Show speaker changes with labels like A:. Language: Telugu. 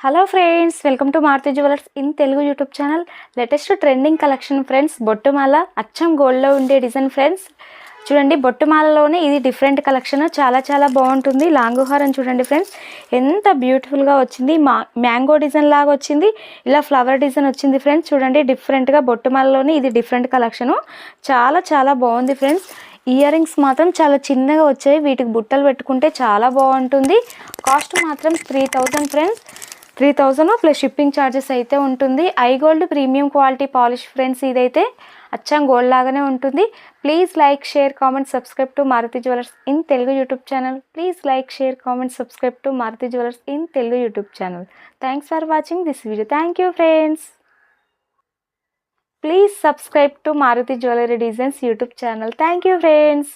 A: Hello friends welcome to Maruthi jewellers in Telugu YouTube channel latest trending collection friends బొట్టుమాల అచ్చం గోల్డ్లో ఉండే డిజైన్ ఫ్రెండ్స్ చూడండి బొట్టుమాలలోనే ఇది డిఫరెంట్ కలెక్షన్ చాలా చాలా బాగుంటుంది. లాంగ్ హారం చూడండి ఫ్రెండ్స్ ఎంత బ్యూటిఫుల్గా వచ్చింది. మా మ్యాంగో డిజైన్ లాగా వచ్చింది. ఇలా ఫ్లవర్ డిజైన్ వచ్చింది ఫ్రెండ్స్ చూడండి డిఫరెంట్గా బొట్టుమాలలోనే ఇది డిఫరెంట్ కలెక్షను చాలా చాలా బాగుంది ఫ్రెండ్స్ ఇయర్ రింగ్స్ మాత్రం చాలా చిన్నగా వచ్చాయి. వీటికి బుట్టలు పెట్టుకుంటే చాలా బాగుంటుంది. కాస్ట్ మాత్రం three thousand friends three thousand plus shipping charges అయితే ఉంటుంది. I gold premium quality polish friends ఇదైతే అచ్చం గోల్డ్ లాగానే ఉంటుంది. Please like share comment subscribe to Maruthi jewellers in Telugu YouTube channel. Please like share comment subscribe to Maruthi jewellers in Telugu YouTube channel. Thanks for watching this video thank you friends please subscribe to Maruthi jewellery designs YouTube channel. Thank you friends